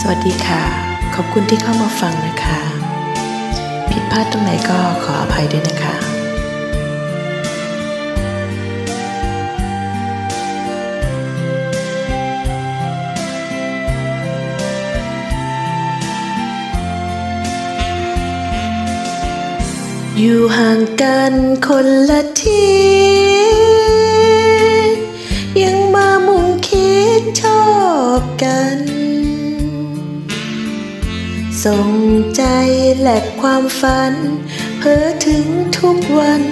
สวัสดีค่ะ ขอบคุณที่เข้ามาฟังนะคะ ผิดพลาดตรงไหนก็ขออภัยด้วยนะคะอยู่ห่างกันคนละทิศยังมามุ่งคิดชอบกัน ส่งใจและความฝัน เพ้อถึงทุกวัน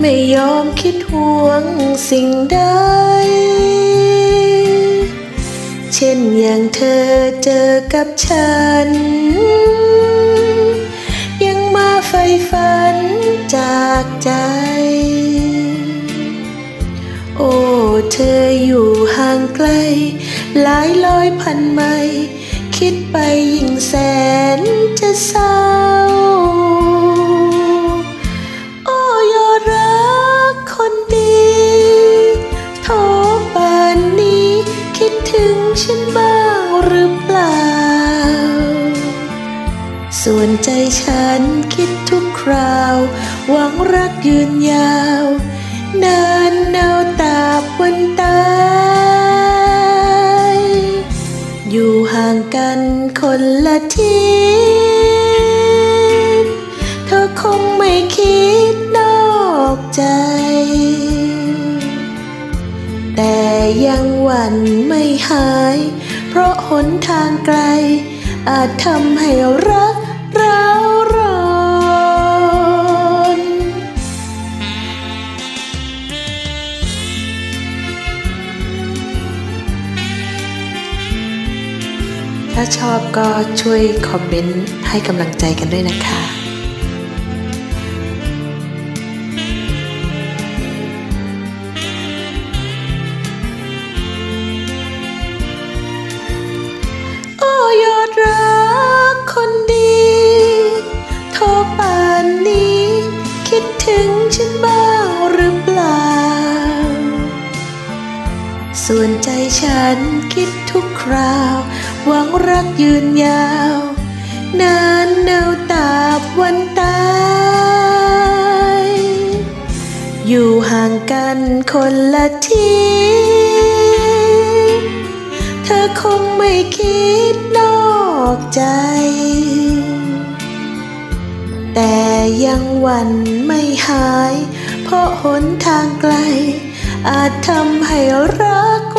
ไม่ยอมคิดห่วงสิ่งใด เช่นอย่างเธอเจอกับฉัน ยังมาใฝ่ฝันจากใจ โอ้ เธออยู่ห่างไกล หลายร้อยพันไมล์ คิดไปยิ่งแสนจะเศร้า โอ้ยอรักคนดีโทรป่านนี้ คิดถึงฉันบ้างหรือเปล่า ส่วนใจฉันคิดทุกคราว หวังรักยืนยาว นานเนาตาบวันตา คนละทิศเธอคงไม่คิดนอกใจ แต่ยังหวั่นไม่หาย เพราะหนทางไกล อาจทำให้รักเรา ถ้าชอบก็ช่วยคอมเมนต์ให้กำลังใจกันด้วยนะคะโอ้ยอดรักคนดีโทรป่านนี้คิดถึงฉันบ้างหรือเปล่าส่วนใจฉันคิดทุกคราว หวังรักยืนยาว นานเนาตาบวันตาย อยู่ห่างกันคนละทิศเธอคงไม่คิดนอกใจ แต่ยังหวั่นไม่หาย เพราะหนทางไกล อาจทำให้รัก